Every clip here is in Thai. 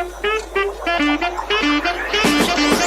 Thank you.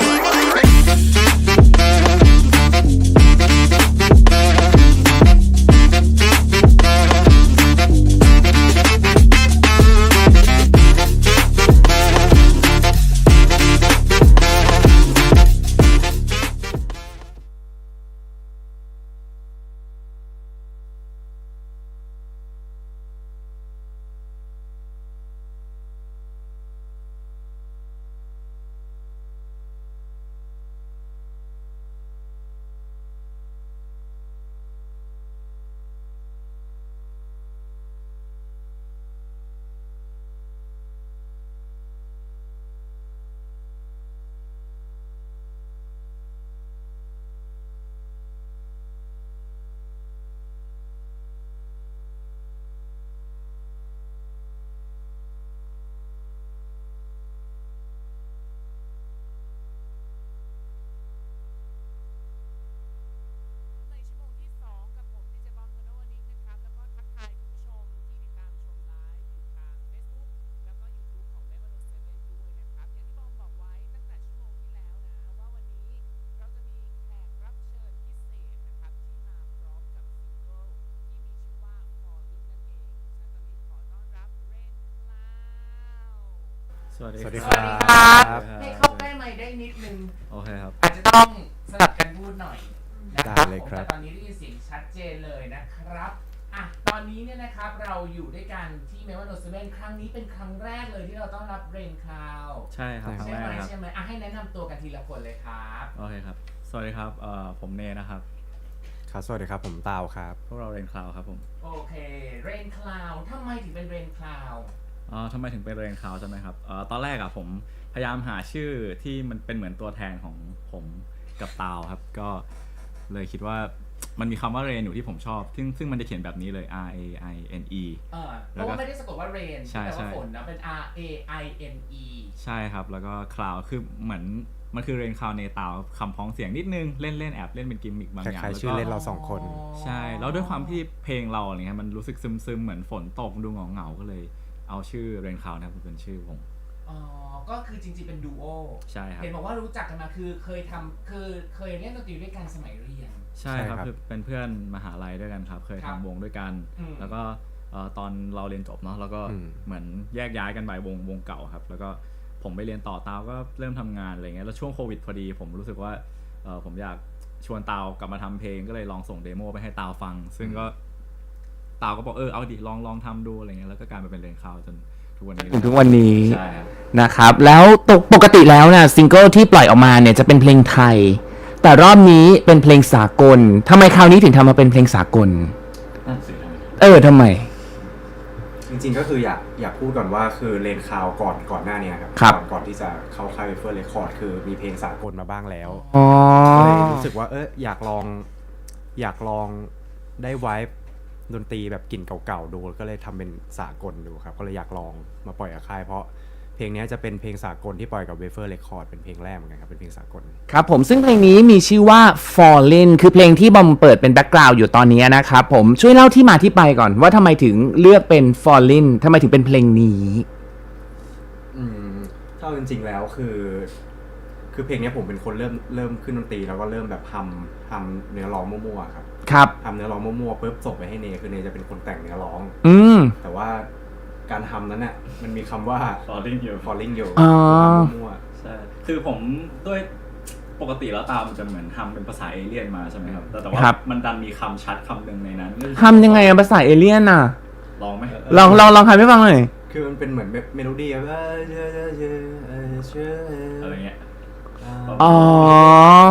วัสดีสวัสดีสควัรัสบดีครับครับ ให้เข้าใกล้ไมค์ได้นิดนึง โอเคครับ อาจจะต้องสลับกันพูดหน่อยนะครับได้เลยครับผมแต่ตอนนี้ได้ยินเสียงชัดเจนเลยนะครับอะตอนนี้เนี่ยนะครับเราอยู่ด้วยกันที่เมวันโนเซเว่นครั้งนี้เป็นครั้งแรกเลยที่เราต้องรับเรนคลาวใช่ครับครั้งใช่แรไหกมครับ ใช่ไหมอะให้แนะนำตัวกันทีละคนเลยครับโอเคครับ สวัสดีครับเอ่อผมเนนะครับ ครับสวัสดีครับผมตาวครับ พวกเราเรนคลาวครับผม โอเคเรนคลาวทำไมถึงเป็นเรนคลาว อ๋อทำไมถึงเป็นเรนคลาวใช่ไหมครับเอ่อตอนแรกอะผมพยายามหาชื่อที่มันเป็นเหมือนตัวแทนของผมกับตาวครับ ก็เลยคิดว่ามันมีคำว่าเรนอยู่ที่ผมชอบ ซึ่งซึ่งมันจะเขียนแบบนี้เลย R A I N E เออเพแล้วราะก็ว่าไม่ได้สะกดว่าเรนใช่แต่ว่าใช่ฝนนะเป็น R A I N E ใช่ครับ แล้วก็คลาวคือเหมือนมันคือเรนคลาวในตาวคำพ้องเสียงนิดนึงเล่นเล่นๆแอบเล่นเป็นกิมมิกบางคอย่างล้ายแล้วๆชื่อก็ เล่นเราสองคน ใช่ แล้วด้วยความที่เพลงเราอะไรเงี้ยมันรู้สึกซึมๆ เหมือนฝนตกดูเหงาๆ ก็เลย เอาชื่อเรนคาวนะครับเป็นชื่อผมอ๋อ ก็คือจริงๆเป็นดูโอใช่ครับ เห็นบอกว่ารู้จักกันมาคือเคยทำคือเคยเล่นดนตรีด้วยกันสมัยเรียน ใช่ครับใช่ครับ คือเป็นเพื่อนมหาลัยด้วยกันครับ เคยครับทำวงด้วยกัน อืม แล้วก็เอ่อตอนเราเรียนจบเนาะแล้วก็อืม เหมือนแยกย้ายกันไปวงวงเก่าครับ แล้วก็ผมไปเรียนต่อตาวก็เริ่มทำงานอะไรเงี้ยแล้วช่วงโควิดพอดี ผมรู้สึกว่าเอ่อผมอยากชวนตาวกลับมาทำเพลงก็เลยลองส่งเดโมไปให้ตาวฟัง ซึ่งก็ ตาวก็บอกเออเอาดิลองลองทำดูอะไรเงี้ยแล้วก็กลายมาเป็นเรนคาวจนทุกวันนี้ถึงทุกวันนี้ใช่ครับนะครับ แล้วตกปกติแล้วนะซิงเกิลที่ปล่อยออกมาเนี่ยจะเป็นเพลงไทย แต่รอบนี้เป็นเพลงสากลทำไมคราวนี้ถึงทำมาเป็นเพลงสากล นั่นสิครับเออทำไม จริงๆก็คืออยากอยากพูดก่อนว่าคือเลนคาวก่อนก่อนหน้าเนี้ครับครับ ก่อนก่อนที่จะเข้าค่ายเฟอร์เรคคอร์ดคือมีเพลงสากลมาบ้างแล้วอ๋อก็เลยรู้สึกว่าเอออยากลองอยากลองได้ไวฟ์ ดนตรีแบบกลิ่นเก่าๆดูก็เลยทำเป็นสากลดูครับ ก็เลยอยากลองมาปล่อยกับค่ายเพราะเพลงนี้จะเป็นเพลงสากลที่ปล่อยกับเวเฟอร์เรคคอร์ดเป็นเพลงแรกเหมือนกันครับ เป็นเพลงสากล ครับผมซึ่งเพลงนี้มีชื่อว่า Fallen คือเพลงที่บอมเปิดเป็นแบ็กกราวด์อยู่ตอนนี้นะครับผมช่วยเล่าที่มาที่ไปก่อนว่าทำไมถึงเลือกเป็น Fallen ทำไมถึงเป็นเพลงนี้ อืมถ้าเอาจริงๆแล้วคือ คือเพลงเนี้ยผมเป็นคนเริ่มเริ่มขึ้นดนตรีแล้วก็เริ่มแบบทำทำเนื้อร้องมั่วๆครับครับ ทำเนื้อร้องมั่วๆปุ๊บส่งไปให้เนคือเนจะเป็นคนแต่งเนื้อร้อง อืม แต่ว่าการทำนั้นน่ะมันมีคำว่า falling อยู่ falling อยู่อ๋อทำมั่วใช่ คือผมด้วยปกติแล้วตามมันจะเหมือนทำเป็นภาษาเอเลี่ยนมาใช่ไหมครับ แต่แต่ว่าครับ มันดันมีคำชัดคำหนึ่งในนั้นก็คือทำยังไงอะภาษาเอเลี่ยนอะลองไหมลองลองลองทำให้ฟังหน่อย ๆคือมันเป็นเหมือนเมโลดี้แบบอะไรเงี้ย อ๋อ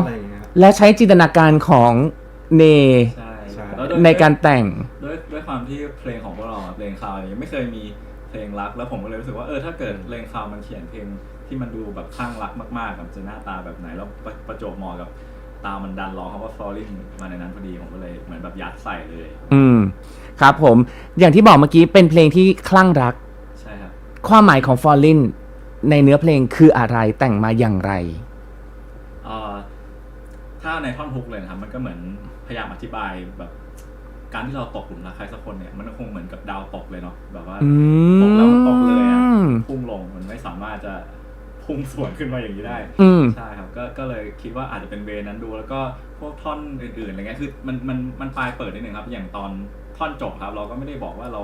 อะไรอย่างเงี้ยและใช้จินตนาการของเน ใช่ใช่แล้วด้วยในการแต่ง ด้วยด้วยความที่เพลงของพวกเราอะเพลงคาวยังไม่เคยมีเพลงรัก แล้วผมก็เลยรู้สึกว่าเออถ้าเกิดเพลงคาวมันเขียนเพลงที่มันดูแบบข้างรักมากๆมันจะหน้าตาแบบไหน แล้วประประจวบเหมาะกับตามันดันร้องคำว่า falling มาในนั้นพอดีผมก็เลยเหมือนแบบยัดใส่เลย อืม ครับผม อย่างที่บอกเมื่อกี้เป็นเพลงที่คลั่งรัก ใช่ครับ ความหมายของ Fallen ในเนื้อเพลงคืออะไรแต่งมาอย่างไรเอ่อถ้าในท่อนฮุกเลยนะครับ มันก็เหมือนพยายามอธิบายแบบการที่เราตกหลุมรักใครสักคนเนี่ยมันก็คงเหมือนกับดาวตกเลยเนาะแบบว่าอืตกแล้วมันตกเลยอะมมพุ่งลงมันไม่สามารถจะพุ่งสวนขึ้นมาอย่างนี้ได้อืมใช่ครับก็ก็เลยคิดว่าอาจจะเป็นเวนั้นดู แล้วก็พวกท่อนอื่นๆอะไรเงี้ยคือมันมันมันปลายเปิดนิดนึงครับ อย่างตอนท่อนจบครับ เราก็ไม่ได้บอกว่าเรา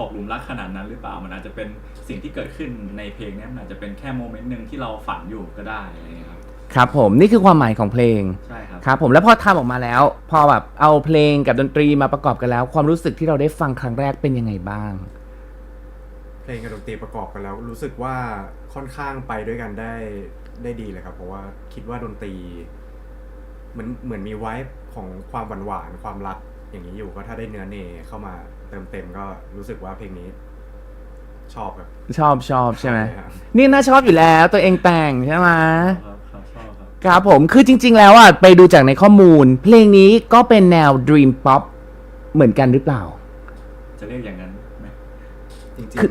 ตกหลุมรักขนาดนั้นหรือเปล่ามันอาจจะเป็นสิ่งที่เกิดขึ้นในเพลงเนี้ยมันอาจจะเป็นแค่โมเมนต์หนึ่งที่เราฝันอยู่ก็ได้อะไรเงี้ยครับ ครับผมนี่คือความหมายของเพลงใช่ครับ ครับผมแล้วพอทำออกมาแล้ว พอแบบเอาเพลงกับดนตรีมาประกอบกันแล้ว ความรู้สึกที่เราได้ฟังครั้งแรกเป็นยังไงบ้าง เพลงกับดนตรีประกอบกันแล้ว รู้สึกว่าค่อนข้างไปด้วยกันได้ได้ดีเลยครับ เพราะว่าคิดว่าดนตรีเหมือนเหมือนมีไวท์ของความหวานหวานๆความรักอย่างนี้อยู่ก็ถ้าได้เนื้อเนเข้ามาเติมเต็มก็รู้สึกว่าเพลงนี้ ชอบครับชอบชอบใช่ไหมครับนี่น่าชอบอยู่แล้วตัวเองแต่งใช่ไหมครับครับชอบ ครับครับผมคือจริง ๆ แล้วอะไปดูจากในข้อมูล เพลงนี้ก็เป็นแนว Dream Pop เหมือนกันหรือเปล่า จะเรียกอย่างนั้นไหมจริงคือ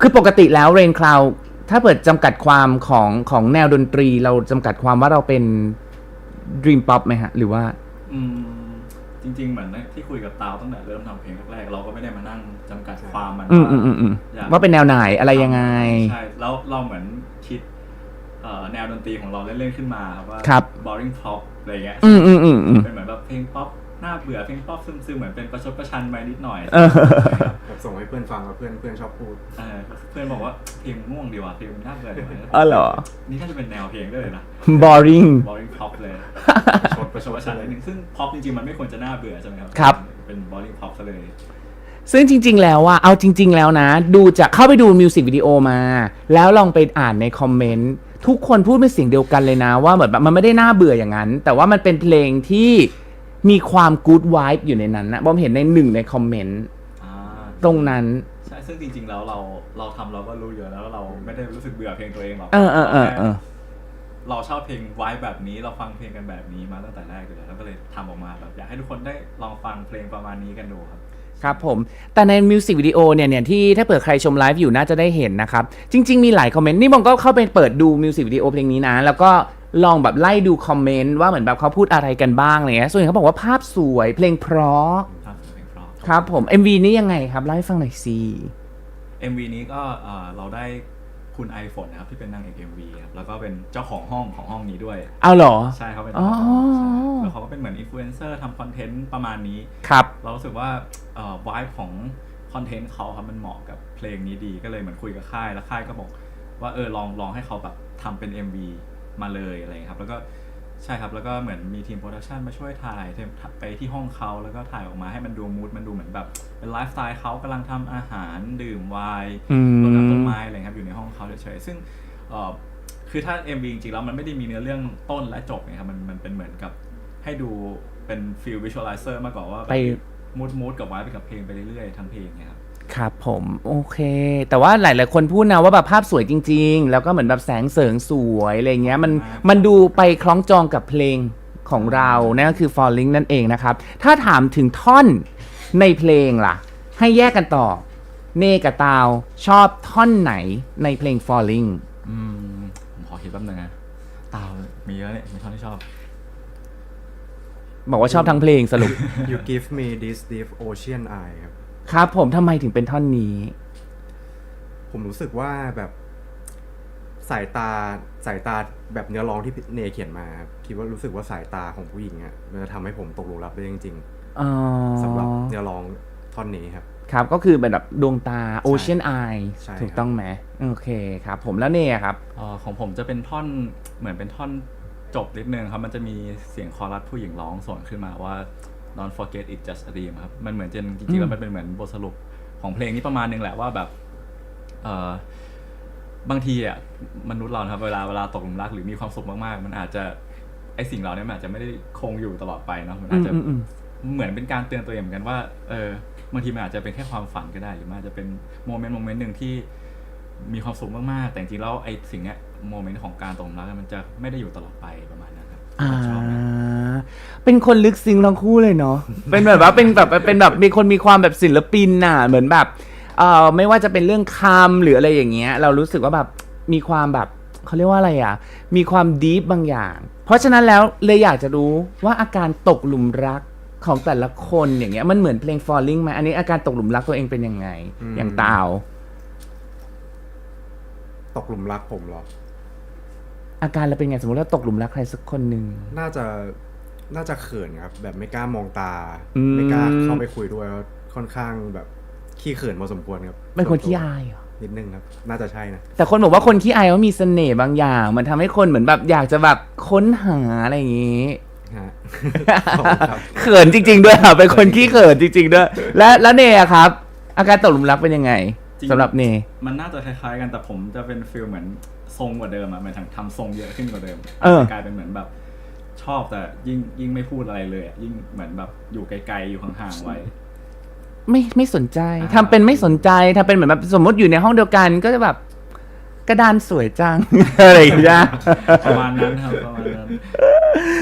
คือปกติแล้ว Rain Cloud ถ้าเปิดจำกัดความของของแนวดนตรี เราจำกัดความว่าเราเป็น Dream Pop ไหมฮะ หรือว่าอืมจริง ๆ เหมือนที่คุยกับตาวตั้งแต่เริ่มทำเพลงแรกๆเราก็ไม่ได้มานั่งจำกัดความมันอืมว่าอืมอืมอืมอยากว่าเป็นแนวไหนอะไรยังไง ใช่แล้วเราเหมือนคิดเอ่อ แนวดนตรีของเราเล่นๆขึ้นมาครับว่าครับ boring pop อะไรเงี้ยอืมอืมอืมอืมเป็นเหมือนแบบเพลงป๊อปน่าเบื่อเพลงป๊อปซึมๆเหมือนเป็นประชดประชันไปนิดหน่อยเออๆแบบส่งให้เพื่อนฟังแล้วเพื่อนเพื่อนชอบพูดเออเพื่อนบอกว่าเพลงง่วงดีว่ะเพลงน่าเบื่อดีว่ะอ๋อเหรอ นี่น่าจะเป็นแนวเพลงด้วยเลยนะ boring boring pop เลยประชดประชดประชันนิดนึงซึ่ง pop จริงๆมันไม่ควรจะน่าเบื่อใช่ไหมครับครับเป็น boring pop ซะเลย ซึ่งจริง ๆ แล้วว่าเอาจริง ๆ แล้วนะ ดูจากเข้าไปดูมิวสิกวิดีโอมา แล้วลองไปอ่านในคอมเมนต์ ทุกคนพูดเป็นเสียงเดียวกันเลยนะ ว่าเหมือนแบบมันไม่ได้น่าเบื่ออย่างนั้น แต่ว่ามันเป็นเพลงที่มีความกู๊ดไวท์อยู่ในนั้นนะบอมเห็นในหนึ่งในคอมเมนต์อ่าตรงนั้น ใช่ซึ่งจริงๆแล้วเราเราทำเราก็รู้อยู่แล้วว่าเราไม่ได้รู้สึกเบื่อเพลงตัวเองหรอกเออเออเออเออ เราชอบเพลงไว้แบบนี้เราฟังเพลงกันแบบนี้มาตั้งแต่แรกอยู่แล้วแล้วก็เลยทำออกมาแบบอยากให้ทุกคนได้ลองฟังเพลงประมาณนี้กันดูครับ ครับผม แต่ในมิวสิกวิดีโอเนี่ยเนี่ยที่ถ้าเปิดใครชมไลฟ์อยู่น่าจะได้เห็นนะครับ จริง ๆ มีหลายคอมเมนต์ นี่บองก็เข้าไปเปิดดูมิวสิกวิดีโอเพลงนี้นะ แล้วก็ลองแบบไล่ดูคอมเมนต์ว่าเหมือนแบบเขาพูดอะไรกันบ้างอะไรเงี้ยส่วนใหญ่เขาบอกว่าภาพสวยเพลงเพราะภาพเพลงเพราะ ครับผม MV นี้ยังไงครับเล่าให้ฟังหน่อยสิ MV นี้ก็เอ่อเราได้ คุณไอฝนนะครับที่เป็นนางเอก MV ครับแล้วก็เป็นเจ้าของห้องของห้องนี้ด้วย เอาเหรอ ใช่เขาเป็นอ๋อเจ้าของห้องใช่แล้วเขาก็เป็นเหมือนอินฟลูเอนเซอร์ทำคอนเทนต์ประมาณนี้ ครับ เรารู้สึกว่าเอ่อวายของคอนเทนต์เขาครับมันเหมาะกับเพลงนี้ดีก็เลยเหมือนคุยกับค่ายแล้วค่ายก็บอกว่าเออลองลองให้เขาแบบทำเป็น MV มาเลยอะไรอย่างเงี้ยครับ แล้วก็ ใช่ครับ แล้วก็เหมือนมีทีมโปรดักชันมาช่วยถ่ายเทมไปที่ห้องเขาแล้วก็ถ่ายออกมาให้มันดูมูดมันดูเหมือนแบบเป็นไลฟ์สไตล์เขากำลังทำอาหารดื่มไวน์อืมรดน้ำต้นไม้อะไรครับอยู่ในห้องเขาเฉยๆซึ่งเอ่อคือถ้า MV จริงๆแล้วมันไม่ได้มีเนื้อเรื่องต้นและจบไงครับมันมันเป็นเหมือนกับให้ดูเป็นฟิลวิชวลไลเซอร์มากกว่าว่าไป มูดมูดกับไว้ไปกับเพลงไปเรื่อยๆทั้งเพลงเนี่ยครับ ครับผมโอเค แต่ว่าหลาย ๆ คนพูดนะว่าแบบภาพสวยจริง ๆ แล้วก็เหมือนแบบแสงเสริงสวยอะไรเงี้ยมันมากมันดูไปคล้องจองกับเพลงของเรานั่นก็คือ Falling นั่นเองนะครับ ถ้าถามถึงท่อนในเพลงล่ะ ให้แยกกันต่อ เนกับตาวชอบท่อนไหนในเพลง Falling อืมผมขอคิดแป๊บนึงนะตาวมีเยอะเนี่ยมีท่อนที่ชอบ บอกว่าชอบทั้งเพลงสรุป you give me this deep ocean eye ครับ ครับ ผมทำไมถึงเป็นท่อนนี้ ผมรู้สึกว่าแบบสายตาสายตาแบบเนื้อร้องที่เนเขียนมาครับคิดว่ารู้สึกว่าสายตาของผู้หญิงอะมันจะทำให้ผมตกหลุมรักได้จริงอ๋อๆสำหรับเนื้อร้องท่อนนี้ครับ ครับก็คือเป็นแบบดวงตา Ocean Eye ใช่ถูกครับ ต้องไหมโอเคครับ ผมแล้วเน่ครับเอ่อของผมจะเป็นท่อนเหมือนเป็นท่อนจบนิดนึงครับ มันจะมีเสียงคอรัสผู้หญิงร้องสวนขึ้นมาว่า don't forget it just a dream ครับมันเหมือนจริงจริงๆแล้วมันเป็นเหมือนบทสรุปของเพลงนี้ประมาณนึงแหละว่าแบบเออบางทีอะมนุษย์เรานะครับเวลาเวลาตกหลุมรักหรือมีความสุขมากๆ มันอาจจะไอสิ่งเหล่านี้มันอาจจะไม่ได้คงอยู่ตลอดไปเนาะมันอาจจะอืมอืมเหมือนเป็นการเตือนตัวเองเหมือนกันว่าเออบางทีมันอาจจะเป็นแค่ความฝันก็ได้ หรือมันอาจจะเป็นโมเมนต์โมเมนต์หนึ่งที่มีความสุขมากๆ แต่จริงๆแล้วไอ้สิ่งเนี้ยโมเมนต์ของการตกหลุมรักมันจะไม่ได้อยู่ตลอดไปประมาณนั้นครับอ่าผมชอบนะ เป็นคนลึกซึ้งทั้งคู่เลยเนาะ เป็นแบบว่าเป็นแบบเป็นแบบมีคนมีความแบบศิลปินน่ะ เหมือนแบบเอ่อไม่ว่าจะเป็นเรื่องคำหรืออะไรอย่างเงี้ย เรารู้สึกว่าแบบมีความแบบเขาเรียกว่าอะไรอะ มีความดีฟบางอย่าง เพราะฉะนั้นแล้วเลยอยากจะรู้ว่าอาการตกหลุมรักของแต่ละคนอย่างเงี้ยมันเหมือนเพลง falling ไหมอันนี้อาการตกหลุมรักตัวเองเป็นยังไงอืมอย่างตาวตกหลุมรักผมเหรอ อาการเราเป็นไงสมมติเราตกหลุมรักใครสักคนหนึ่งน่าจะ น่าจะเขินครับ แบบไม่กล้ามองตาอืมไม่กล้าเข้าไปคุยด้วยแล้วค่อนข้างแบบขี้เขินพอสมควรครับเป็นคนส่วขี้ตัวอายเหรอนิดนึงครับ น่าจะใช่นะ แต่คนบอกว่าคนขี้อายเขามีเสน่ห์บางอย่าง มันทำให้คนเหมือนแบบอยากจะแบบค้นหาอะไรอย่างงี้ฮะขอบคุณครับเขินจริง ๆ ด้วยค่ะเป็นคนขี้เขินจริง ๆ ด้วย และแล้วเนยอะครับ อาการตกหลุมรักเป็นยังไงจริงสำหรับเนยมันน่าจะคล้ายๆกันแต่ผมจะเป็นฟิลเหมือนทรงกว่าเดิมอะหมายถึงทำทรงเยอะขึ้นกว่าเดิมเออกลายเป็นเหมือนแบบ ชอบแต่ยิ่งยิ่งไม่พูดอะไรเลยอะยิ่งเหมือนแบบอยู่ไกลๆอยู่ห่างๆไว้ ไม่ไม่สนใจอ่า ทำเป็นไม่สนใจทำเป็นเหมือนแบบสมมติอยู่ในห้องเดียวกันก็จะแบบกระดานสวยจัง อะไรอย่างเงี้ย ประมาณนั้นครับประมาณนั้น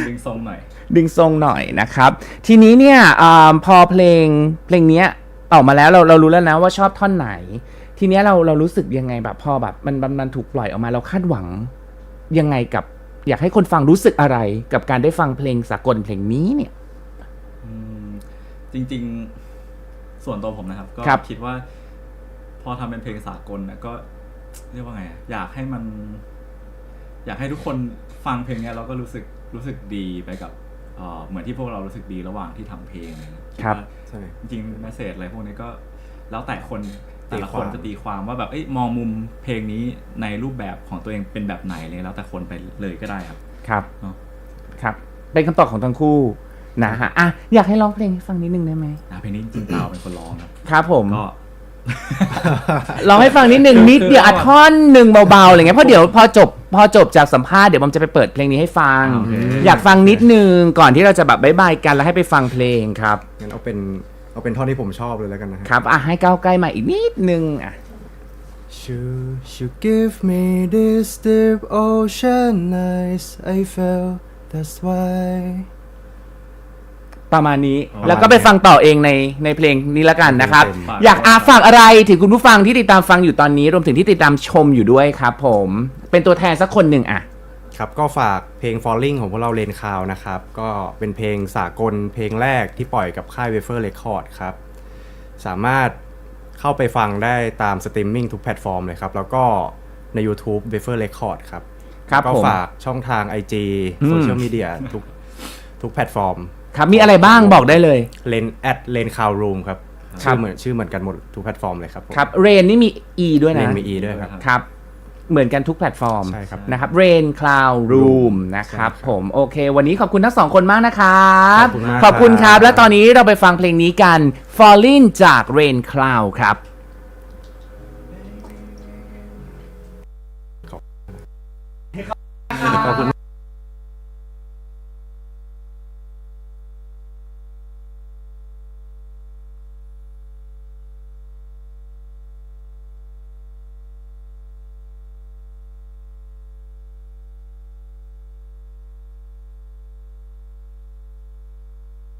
ดึงทรงหน่อย ดึงทรงหน่อยนะครับ ทีนี้เนี่ยอาพอเพลงเพลงเนี้ยออกมาแล้วเราเรารู้แล้วนะว่าชอบท่อนไหน ทีเนี้ยเราเรารู้สึกยังไงแบบพอแบบมันมันมันถูกปล่อยออกมาเราคาดหวังยังไงกับ อยากให้คนฟังรู้สึกอะไรกับการได้ฟังเพลงสากลเพลงนี้เนี่ยอืมจริง ๆ ส่วนตัวผมนะครับ ก็ครับคิดว่า พอทำเป็นเพลงสากลนะก็เรียกว่าไงอะอยากให้มัน อยากให้ทุกคนฟังเพลงเนี้ยเราก็รู้สึกรู้สึกดีไปกับเอ่อเหมือนที่พวกเรารู้สึกดีระหว่างที่ทำเพลงอะไรเงี้ยดครับว่าใช่จริงๆแมสเซจอะไรพวกนี้ก็ แล้วแต่คน แต่ละตีคความนจะตีความว่าแบบเอ้ยมองมุมเพลงนี้ในรูปแบบของตัวเองเป็นแบบไหนเลยแล้วแต่คนไปเลยก็ได้ครับ ครับเนาะครับ เป็นคำตอบของทั้งคู่นะฮะอะอยากให้ร้องเพลงให้ฟังนิดนึงได้ไหมอะเพลงนี้จริงๆเปล่าเป็นคนร้องครับครับผมก็ร้องให้ฟังนิดนึงนิดเดียวอะท่อนหนึ่งเบาๆอะไรเงี้ยเพราะเดี๋ยวพอจบพอจบจากสัมภาษณ์เดี๋ยวผมจะไปเปิดเพลงนี้ให้ฟังโอเคอยากฟังนิดนึงก่อนที่เราจะแบบบายบายกันแล้วให้ไปฟังเพลงครับงั้นเอาเป็น เอาเป็นท่อนที่ผมชอบเลยแล้วกันนะฮะ ครับอะให้ก้าวใกล้มาอีกนิดนึงอะ Should you give me this deep ocean eyes I felt that's why ประมาณนี้ประมาณแล้วก็ไปฟังต่อเองในในเพลงนี้ละกันนะครับ เต็มฝาก อยากอาฝากอะไรถึงคุณผู้ฟังที่ติดตามฟังอยู่ตอนนี้ รวมถึงที่ติดตามชมอยู่ด้วยครับผม เป็นตัวแทนสักคนหนึ่งอะ ครับ ก็ฝากเพลง Falling ของพวกเราเลนคาวนะครับ ก็เป็นเพลงสากลเพลงแรกที่ปล่อยกับค่าย Wafer Record ครับ สามารถเข้าไปฟังได้ตามสตรีมมิ่งทุกแพลตฟอร์มเลยครับ แล้วก็ใน YouTube Wafer Record ครับ ครับก็ผม ฝากช่องทาง IG อืม โซเชียลมีเดียทุกทุกแพลตฟอร์มครับมีอะไรบ้างบอกได้เลย เลนแอดเลนคาวรูมครับ ครัชื่บอเหมือนชื่อเหมือนกันหมดทุกแพลตฟอร์มเลยครับผมครับเรนนี่มี E ด้วยเลนะนมี E ด้วยครับ ครับ เหมือนกันทุกแพลตฟอร์มใช่ครับ นะครับ Rain Cloud Room นะครับใช่ครับผมโอเค วันนี้ขอบคุณทั้งสองคนมากนะครับ ขอบคุณมากขอบคุณครับครับและตอนนี้เราไปฟังเพลงนี้กัน Falling จาก Rain Cloud ครับ ขอบคุณ